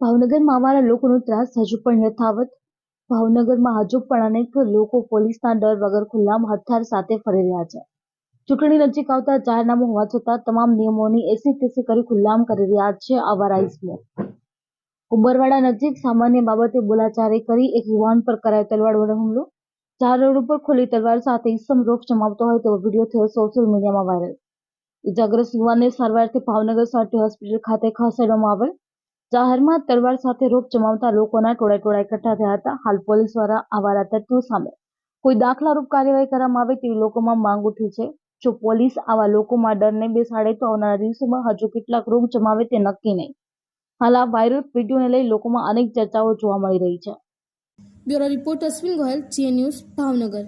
ભાવનગરમાં અમારા લોકોનો ત્રાસ હજુ પણ યથાવત. ભાવનગરમાં હજુ પણ અનેક લોકો પોલીસના ડર વગર ખુલ્લામાં હથિયાર સાથે ફરી રહ્યા છે. ચૂંટણી નજીક આવતા જાહેરનામું હોવા છતાં તમામ નિયમોની એસી તેસી કરી ખુલ્લામ કરી રહ્યા છે આવારા ઇસમો ઉંબરવાડા નજીક સામાન્ય બાબતે બોલાચારી કરી એક યુવાન પર કરાયો તલવાર વડે હુમલો. ચાર રોડ ઉપર ખુલ્લી તલવાર સાથે ઈસમ રોગ જમાવતો હોય તેવો વીડિયો થયો સોશિયલ મીડિયામાં વાયરલ. ઇજાગ્રસ્ત યુવાનને સારવારથી ભાવનગર સાથે હોસ્પિટલ ખાતે ખસેડવામાં આવેલ. જાહેરમાં તલવાર સાથે રોપ જમાવતા લોકોના ટોળા ટોળા એકઠા થયા હતા. હાલ પોલીસ દ્વારા આવારા તત્વો સામે કોઈ દાખલારૂપ કાર્યવાહી કરવામાં આવે તેવી લોકોમાં માંગ ઉઠી છે. જો પોલીસ આવા લોકોમાં ડરને બેસાડે તો આવનારા દિવસોમાં હજુ કેટલાક રોગ જમાવે તે નક્કી નહીં. હાલ આ વાયરલ વિડીયોને લઈ લોકોમાં અનેક ચર્ચાઓ જોવા મળી રહી છે. બ્યુરો રિપોર્ટ અશ્વિન ગોયલ જીએ ન્યૂઝ ભાવનગર.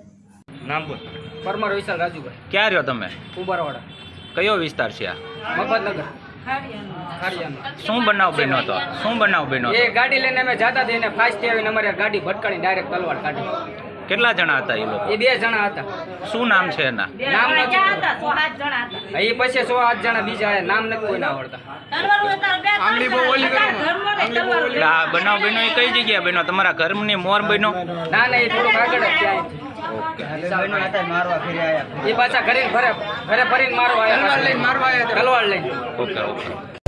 નામ બોલ. પરમાર વિશાલ રાજુભાઈ. ક્યાં રહ્યો તમે? ઉબરવાડા. કયો વિસ્તાર છે આ? મફતનગર. શું બનાવ બેનો તો? શું બનાવ બેનો એ ગાડી લઈને અમે જતા થઈને ફાસ્ટ આવીને અમારે ગાડી ભટકાણી ડાયરેક્ટ તલવાર કાઢી. કેટલા જણા હતા એ લોકો? એ બે જણા હતા. શું નામ છે એના? નામ નથી ખબર. એ પછી સો આઠ જણા બીજા નામ નથી કોઈને આવડતા. આંગળી બહુ એટલે આ બનાવ બન્યો એ કઈ જગ્યાએ બન્યો? તમારા ઘરની મોર બન્યો? ના ના એ થોડુંક આગળ જ ત્યાં એ પાછા ઘરે ઘરે ઘરે ફરીને મારવા આવ્યા તલવાર લઈને. Okay okay.